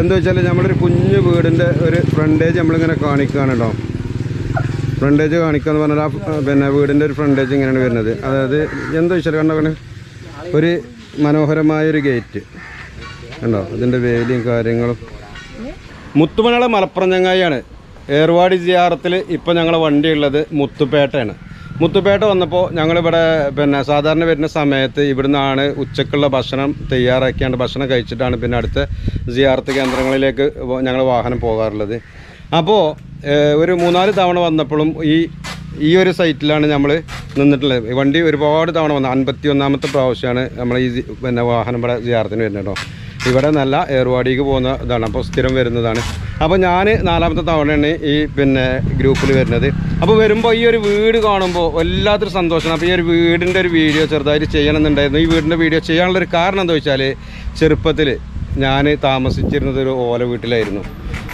എന്താ വെച്ചാൽ നമ്മളൊരു കുഞ്ഞു വീടിന്റെ ഒരു ഫ്രണ്ടേജ് നമ്മളിങ്ങനെ കാണിക്കുകയാണ് കേട്ടോ ഫ്രണ്ടേജ് കാണിക്കുക എന്ന് പറഞ്ഞാൽ പിന്നെ വീടിന്റെ ഒരു ഫ്രണ്ടേജ് ഇങ്ങനെയാണ് വരുന്നത്. അതായത് എന്താ വെച്ചാൽ കണ്ടോ ഒരു മനോഹരമായൊരു ഗേറ്റ് കണ്ടോ? അതിന്റെ വേലിയും കാര്യങ്ങളും. മുത്തുമല മലപ്പുറം ചങ്ങായിയാണ്. ഏർവാടി ജിയാറത്തിൽ ഇപ്പം ഞങ്ങളുടെ വണ്ടിയുള്ളത് മുത്തുപേട്ടയാണ്. മുത്തുപേട്ട വന്നപ്പോൾ ഞങ്ങളിവിടെ പിന്നെ സാധാരണ വരുന്ന സമയത്ത് ഇവിടുന്നാണ് ഉച്ചക്കുള്ള ഭക്ഷണം തയ്യാറാക്കിയാണ്ട് ഭക്ഷണം കഴിച്ചിട്ടാണ് പിന്നെ അടുത്ത ജിയാർത്ത് കേന്ദ്രങ്ങളിലേക്ക് ഞങ്ങൾ വാഹനം പോകാറുള്ളത്. അപ്പോൾ ഒരു മൂന്നാൽ തവണ വന്നപ്പോഴും ഈ ഈ ഒരു സൈറ്റിലാണ് നമ്മൾ നിന്നിട്ടുള്ളത്. വണ്ടി ഒരുപാട് തവണ വന്നത് അൻപത്തി ഒന്നാമത്തെ പ്രാവശ്യമാണ് നമ്മൾ ഈ പിന്നെ വാഹനം ഇവിടെ ജിയാർത്തിന് വരുന്നത് ഇവിടെ നല്ല ഏർവാടിക്ക് പോകുന്ന ഇതാണ്. അപ്പോൾ സ്ഥിരം വരുന്നതാണ്. അപ്പോൾ ഞാൻ നാലാമത്തെ തവണയാണ് ഈ പിന്നെ ഗ്രൂപ്പിൽ വരുന്നത്. അപ്പോൾ വരുമ്പോൾ ഈ ഒരു വീട് കാണുമ്പോൾ വല്ലാത്തൊരു സന്തോഷം. അപ്പോൾ ഈ ഒരു വീടിന്റെ ഒരു വീഡിയോ ചെറുതായിട്ട് ചെയ്യണമെന്നുണ്ടായിരുന്നു. ഈ വീടിന്റെ വീഡിയോ ചെയ്യാനുള്ളൊരു കാരണം എന്താ വെച്ചാൽ ചെറുപ്പത്തിൽ ഞാൻ താമസിച്ചിരുന്നത് ഒരു ഓല വീട്ടിലായിരുന്നു.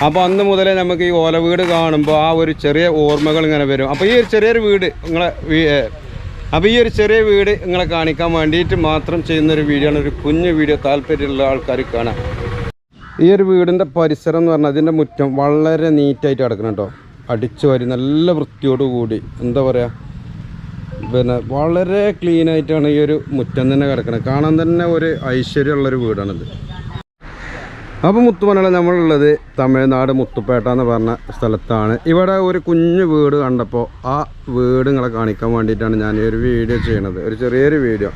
അപ്പോൾ അന്ന് മുതലേ നമുക്ക് ഈ ഓല വീട് കാണുമ്പോൾ ആ ഒരു ചെറിയ ഓർമ്മകൾ ഇങ്ങനെ വരും. അപ്പോൾ ഈ ഒരു ചെറിയൊരു വീട് നിങ്ങളെ അപ്പോൾ ഈ ഒരു ചെറിയ വീട് നിങ്ങളെ കാണിക്കാൻ വേണ്ടിയിട്ട് മാത്രം ചെയ്യുന്ന ഒരു വീഡിയോ ആണ്. ഒരു കുഞ്ഞു വീഡിയോ താല്പര്യമുള്ള ആൾക്കാർ കാണാം. ഈ ഒരു വീടിന്റെ പരിസരം എന്ന് പറഞ്ഞാൽ അതിന്റെ മുറ്റം വളരെ നീറ്റായിട്ട് കിടക്കണം കേട്ടോ അടിച്ചു വാരി നല്ല വൃത്തിയോട് കൂടി എന്താ പറയുക പിന്നെ വളരെ ക്ലീനായിട്ടാണ് ഈ ഒരു മുറ്റം തന്നെ കിടക്കുന്നത് കാണാൻ തന്നെ ഒരു ഐശ്വര്യമുള്ളൊരു വീടാണിത്. അപ്പോൾ മുത്തുമണല നമ്മളുള്ളത് തമിഴ്നാട് മുത്തുപേട്ട എന്ന് പറഞ്ഞ സ്ഥലത്താണ്. ഇവിടെ ഒരു കുഞ്ഞു വീട് കണ്ടപ്പോൾ ആ വീട് കാണിക്കാൻ വേണ്ടിയിട്ടാണ് ഞാൻ ഈ ഒരു വീഡിയോ ചെയ്യണത്. ഒരു ചെറിയൊരു വീഡിയോ.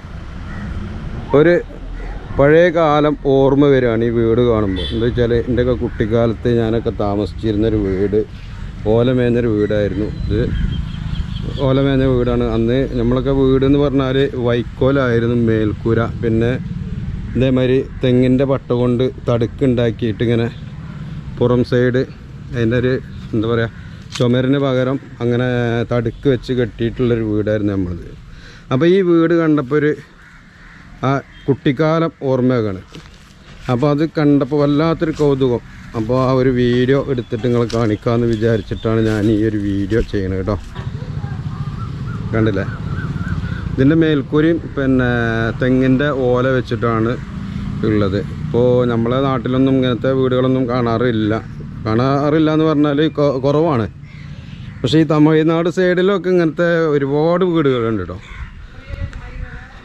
ഒരു പഴയ കാലം ഓർമ്മ വരികയാണ് ഈ വീട് കാണുമ്പോൾ. എന്താ വെച്ചാൽ എന്റെയൊക്കെ കുട്ടിക്കാലത്ത് ഞാനൊക്കെ താമസിച്ചിരുന്നൊരു വീട്. ഓലമേഞ്ഞൊരു വീടായിരുന്നു. ഇത് ഓലമേഞ്ഞ വീടാണ്. അന്ന് നമ്മളൊക്കെ വീട് എന്ന് പറഞ്ഞാൽ വൈക്കോലായിരുന്നു മേൽക്കൂര. പിന്നെ ഇതേമാതിരി തെങ്ങിന്റെ പട്ട കൊണ്ട് തടുക്കുണ്ടാക്കിയിട്ട് ഇങ്ങനെ പുറം സൈഡ് അതിന്റെ ഒരു എന്താ പറയുക ചുമരിന് പകരം അങ്ങനെ തടുക്ക് വെച്ച് കെട്ടിയിട്ടുള്ളൊരു വീടായിരുന്നു നമ്മളത്. അപ്പോൾ ഈ വീട് കണ്ടപ്പോൾ ഒരു ആ കുട്ടിക്കാലം ഓർമ്മയാണ് അപ്പോൾ അത് കണ്ടപ്പോൾ വല്ലാത്തൊരു കൗതുകം. അപ്പോൾ ആ ഒരു വീഡിയോ എടുത്തിട്ട് നിങ്ങൾ കാണിക്കാമെന്ന് വിചാരിച്ചിട്ടാണ് ഞാൻ ഈ ഒരു വീഡിയോ ചെയ്യണത് കേട്ടോ. കണ്ടില്ലേ? ഇതിന്റെ മേൽക്കൂരയും പിന്നെ തെങ്ങിന്റെ ഓല വെച്ചിട്ടാണ് ഉള്ളത്. ഇപ്പോൾ നമ്മളെ നാട്ടിലൊന്നും ഇങ്ങനത്തെ വീടുകളൊന്നും കാണാറില്ല. കാണാറില്ല എന്ന് പറഞ്ഞാൽ കുറവാണ്. പക്ഷേ ഈ തമിഴ്നാട് സൈഡിലൊക്കെ ഇങ്ങനത്തെ ഒരുപാട് വീടുകളുണ്ട് കേട്ടോ.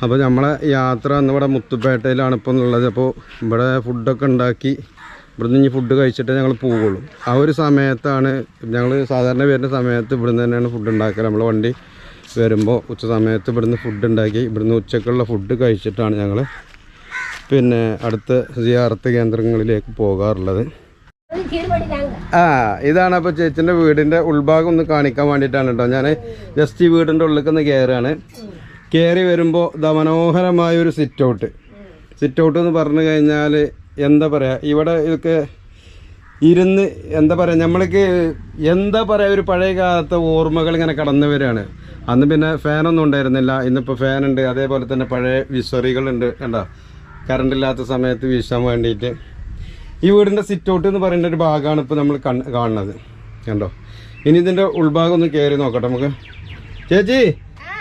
അപ്പോൾ നമ്മളെ യാത്ര ഇന്നിവിടെ മുത്തുപേട്ടയിലാണ് ഇപ്പോൾ ഉള്ളത്. അപ്പോൾ ഇവിടെ ഫുഡൊക്കെ ഉണ്ടാക്കി ഇവിടുന്ന് ഇനി ഫുഡ് കഴിച്ചിട്ടേ ഞങ്ങൾ പോവുള്ളൂ. ആ ഒരു സമയത്താണ് ഞങ്ങൾ സാധാരണ വരുന്ന സമയത്ത് ഇവിടുന്ന് തന്നെയാണ് ഫുഡ് ഉണ്ടാക്കുക നമ്മൾ വണ്ടി വരുമ്പോൾ ഉച്ച സമയത്ത് ഇവിടുന്ന് ഫുഡ് ഉണ്ടാക്കി ഇവിടുന്ന് ഉച്ചക്കുള്ള ഫുഡ് കഴിച്ചിട്ടാണ് ഞങ്ങൾ പിന്നെ അടുത്ത സിയാർത്ത് കേന്ദ്രങ്ങളിലേക്ക് പോകാറുള്ളത്. ആ ഇതാണ് അപ്പോൾ ചേച്ചിന്റെ വീടിന്റെ ഉൾഭാഗം ഒന്ന് കാണിക്കാൻ വേണ്ടിയിട്ടാണ് കേട്ടോ. ഞാൻ ജസ്റ്റ് ഈ വീടിന്റെ ഉള്ളിലേക്ക് ഒന്ന് കയറുകയാണ് കയറി വരുമ്പോൾ മനോഹരമായ ഒരു സിറ്റ് ഔട്ട് സിറ്റ് ഔട്ട് എന്ന് പറഞ്ഞു കഴിഞ്ഞാൽ എന്താ പറയുക ഇവിടെ ഇതൊക്കെ ഇരുന്ന് എന്താ പറയുക നമ്മൾക്ക് എന്താ പറയുക ഒരു പഴയ കാലത്തെ ഓർമ്മകൾ ഇങ്ങനെ കടന്നു വരികയാണ്. അന്ന് പിന്നെ ഫാനൊന്നും ഉണ്ടായിരുന്നില്ല ഇന്നിപ്പോൾ ഫാനുണ്ട് അതേപോലെ തന്നെ പഴയ വിസറികളുണ്ട് കണ്ടോ? കറണ്ട് ഇല്ലാത്ത സമയത്ത് വീശാൻ വേണ്ടിയിട്ട്. ഈ വീടിന്റെ സിറ്റൗട്ട് എന്ന് പറയുന്ന ഒരു ഭാഗമാണ് ഇപ്പോൾ നമ്മൾ കണ് കാണുന്നത് കണ്ടോ? ഇനി ഇതിന്റെ ഉൾഭാഗം ഒന്ന് കയറി നോക്കട്ടെ നമുക്ക്. ചേച്ചി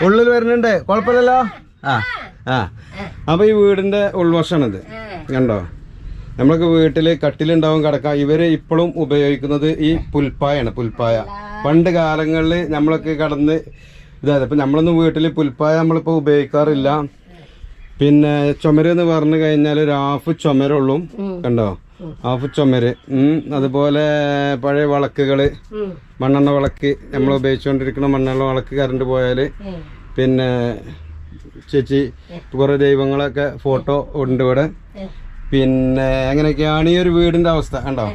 ഉള്ളിൽ വരുന്നുണ്ട് കുഴപ്പമില്ലല്ലോ? ആ ആ. അപ്പോൾ ഈ വീടിന്റെ ഉൾവശമാണിത് കണ്ടോ? നമ്മൾക്ക് വീട്ടിൽ കട്ടിലുണ്ടാവും കിടക്കാം. ഇവർ ഇപ്പോഴും ഉപയോഗിക്കുന്നത് ഈ പുൽപ്പായാണ് പുൽപ്പായ. പണ്ട് കാലങ്ങളിൽ നമ്മളൊക്കെ കടന്ന് ഇതായത്. ഇപ്പം നമ്മളൊന്നും വീട്ടിൽ പുൽപ്പായ നമ്മളിപ്പോൾ ഉപയോഗിക്കാറില്ല. പിന്നെ ചുമര് എന്ന് പറഞ്ഞു കഴിഞ്ഞാൽ ഒരു ഹാഫ് ചുമരുള്ളൂ. കണ്ടോ? ഹാഫ് ചുമര്. അതുപോലെ പഴയ വിളക്കുകൾ മണ്ണെണ്ണ വിളക്ക് നമ്മൾ ഉപയോഗിച്ചുകൊണ്ടിരിക്കുന്ന മണ്ണെണ്ണ വിളക്ക് കറണ്ട് പോയാൽ പിന്നെ ചേച്ചി കുറേ ദൈവങ്ങളൊക്കെ ഫോട്ടോ ഉണ്ട് ഇവിടെ. പിന്നെ അങ്ങനെയൊക്കെയാണ് ഈ ഒരു വീടിന്റെ അവസ്ഥ? കണ്ടോ?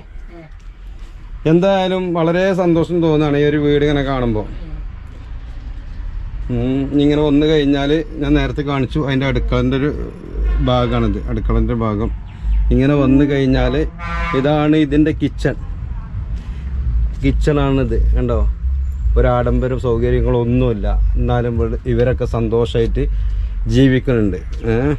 എന്തായാലും വളരെ സന്തോഷം തോന്നുകയാണ് ഈ ഒരു വീട് ഇങ്ങനെ കാണുമ്പോൾ ഇങ്ങനെ വന്നു കഴിഞ്ഞാൽ ഞാൻ നേരത്തെ കാണിച്ചു അതിന്റെ അടുക്കളന്റെ ഒരു ഭാഗമാണിത് അടുക്കളന്റെ ഭാഗം. ഇങ്ങനെ വന്നു കഴിഞ്ഞാൽ ഇതാണ് ഇതിന്റെ കിച്ചൺ. കിച്ചണാണിത് കണ്ടോ? ഒരാഡംബര സൗകര്യങ്ങളൊന്നുമില്ല. എന്നാലും ഇവരൊക്കെ സന്തോഷമായിട്ട് ജീവിക്കുന്നുണ്ട്. ഏഹ്?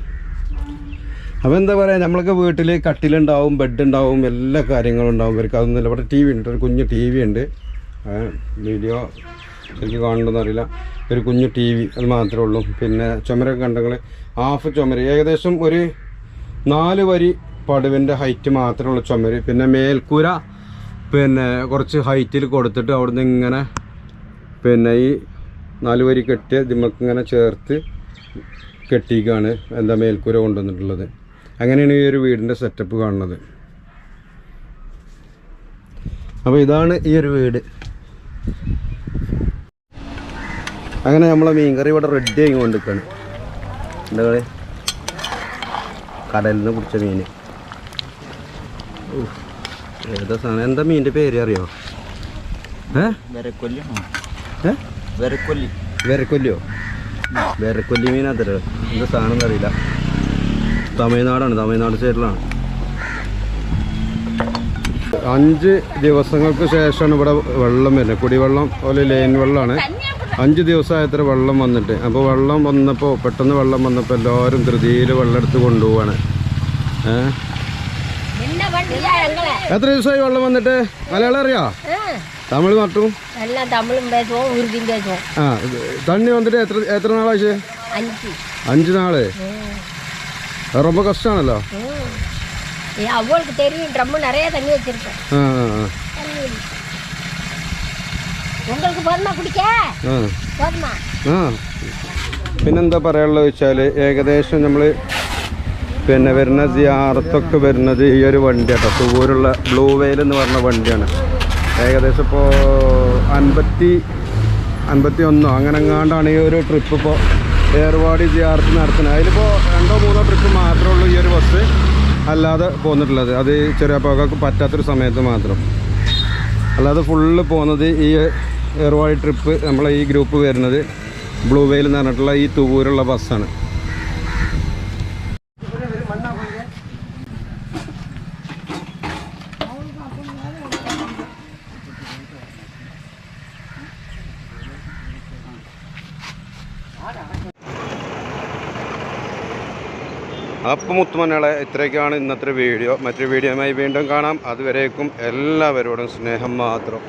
അപ്പോൾ എന്താ പറയുക നമ്മളൊക്കെ വീട്ടിൽ കട്ടിലുണ്ടാവും ബെഡ് ഉണ്ടാവും എല്ലാ കാര്യങ്ങളും ഉണ്ടാവും. ഇവർക്ക് അതൊന്നുമില്ല ഇവിടെ ടി വി ഉണ്ട്. ഒരു കുഞ്ഞു ടി വി ഉണ്ട്. വീഡിയോ എനിക്ക് കാണണമെന്ന് ഒരു കുഞ്ഞു ടി വി അത് മാത്രമേ ഉള്ളൂ. പിന്നെ ചുമരൊക്കെ കണ്ടെങ്കിൽ ഹാഫ് ചുമര്. ഏകദേശം ഒരു നാല് വരി പടുവിന്റെ ഹൈറ്റ് മാത്രമുള്ള ചുമര്. പിന്നെ മേൽക്കൂര പിന്നെ കുറച്ച് ഹൈറ്റിൽ കൊടുത്തിട്ട് അവിടുന്ന് ഇങ്ങനെ പിന്നെ ഈ നാല് വരി കെട്ടിയ ദിമ്മക്ക് ഇങ്ങനെ ചേർത്ത് കെട്ടിക്കാണ് എന്താ മേൽക്കൂര കൊണ്ടുവന്നിട്ടുള്ളത്. അങ്ങനെയാണ് ഈ ഒരു വീടിന്റെ സെറ്റപ്പ് കാണുന്നത്. അപ്പോൾ ഇതാണ് ഈ ഒരു വീട്. അങ്ങനെ നമ്മളെ മീൻകറി ഇവിടെ റെഡി ആയി കൊണ്ടിരിക്കുകയാണ് എന്താ പറയുക കടലിൽ നിന്ന് പിടിച്ച മീൻ. ഏതാ സാധനം? എന്താ മീനിന്റെ പേര് അറിയോ? ഏ? വെരക്കൊല്ലി മീൻ അത്ര എന്താ സാധനം എന്ന് അറിയില്ല. തമിഴ്നാടാണ് തമിഴ്നാട് സൈഡിലാണ്. അഞ്ച് ദിവസങ്ങൾക്ക് ശേഷമാണ് ഇവിടെ വെള്ളം വരുന്നത്. കുടിവെള്ളം പോലെ ലൈൻ വെള്ളമാണ്. അഞ്ച് ദിവസമായ എത്ര വെള്ളം വന്നിട്ട്. അപ്പോൾ വെള്ളം വന്നപ്പോൾ പെട്ടെന്ന് വെള്ളം വന്നപ്പോൾ എല്ലാവരും ധൃതിയിൽ വെള്ളം എടുത്ത് കൊണ്ടുപോവാണ്. എത്ര ദിവസമായി വെള്ളം വന്നിട്ട്? മലയാളം അറിയാ? തമിഴ് മറ്റും ആ തണ്ണി വന്നിട്ട് എത്ര എത്ര നാളായി അഞ്ച് നാൾ? ரொம்ப കഷ്ടമാണല്ലോ ம். ஏ, அவளுக்கு தெரியும் ட்ரம்மு நிறைய தண்ணி வச்சிருக்கேன் ആ ആ ആ தண்ணி இல்லை. உங்களுக்கு போதுமா குடிக்க ആ போதுமா ആ പിന്നെന്താ പറയാനുള്ളത് വെച്ചാൽ ഏകദേശം നമ്മൾ പിന്നെ വരുന്ന സിയാറത്തൊക്കെ വരുന്നത് ഈ ഒരു വണ്ടിയാട്ടോ തുവൂരുള്ള ബ്ലൂ വെയിൽ എന്ന് പറഞ്ഞ വണ്ടിയാണ് ഏകദേശം ഇപ്പോൾ അൻപത്തി അൻപത്തി ഒന്നോ അങ്ങനെ എങ്ങാണ്ടാണ് ഈ ഒരു ട്രിപ്പ് ഇപ്പോൾ ഏർവാടി ജിയാർത്ത് നടത്തുന്നത്. അതിലിപ്പോൾ രണ്ടോ മൂന്നോ ട്രിപ്പ് മാത്രമേ ഉള്ളൂ ഈ ഒരു ബസ് അല്ലാതെ പോന്നിട്ടുള്ളത്. അത് ചെറിയ പോകാൻ പറ്റാത്തൊരു സമയത്ത് മാത്രം. അല്ലാതെ ഫുള്ള് പോകുന്നത് ഈ ഏർവാടി ട്രിപ്പ് നമ്മളെ ഈ ഗ്രൂപ്പ് വരുന്നത് ബ്ലൂ വെയിൽ എന്ന് പറഞ്ഞിട്ടുള്ള ഈ തുവൂരുള്ള ബസ്സാണ് അപ്പം മുത്തുമന്നളെ ഇത്രയൊക്കെയാണ് ഇന്നത്തെ വീഡിയോ. മറ്റൊരു വീഡിയോയുമായി വീണ്ടും കാണാം. അതുവരേക്കും എല്ലാവരോടും സ്നേഹം മാത്രം.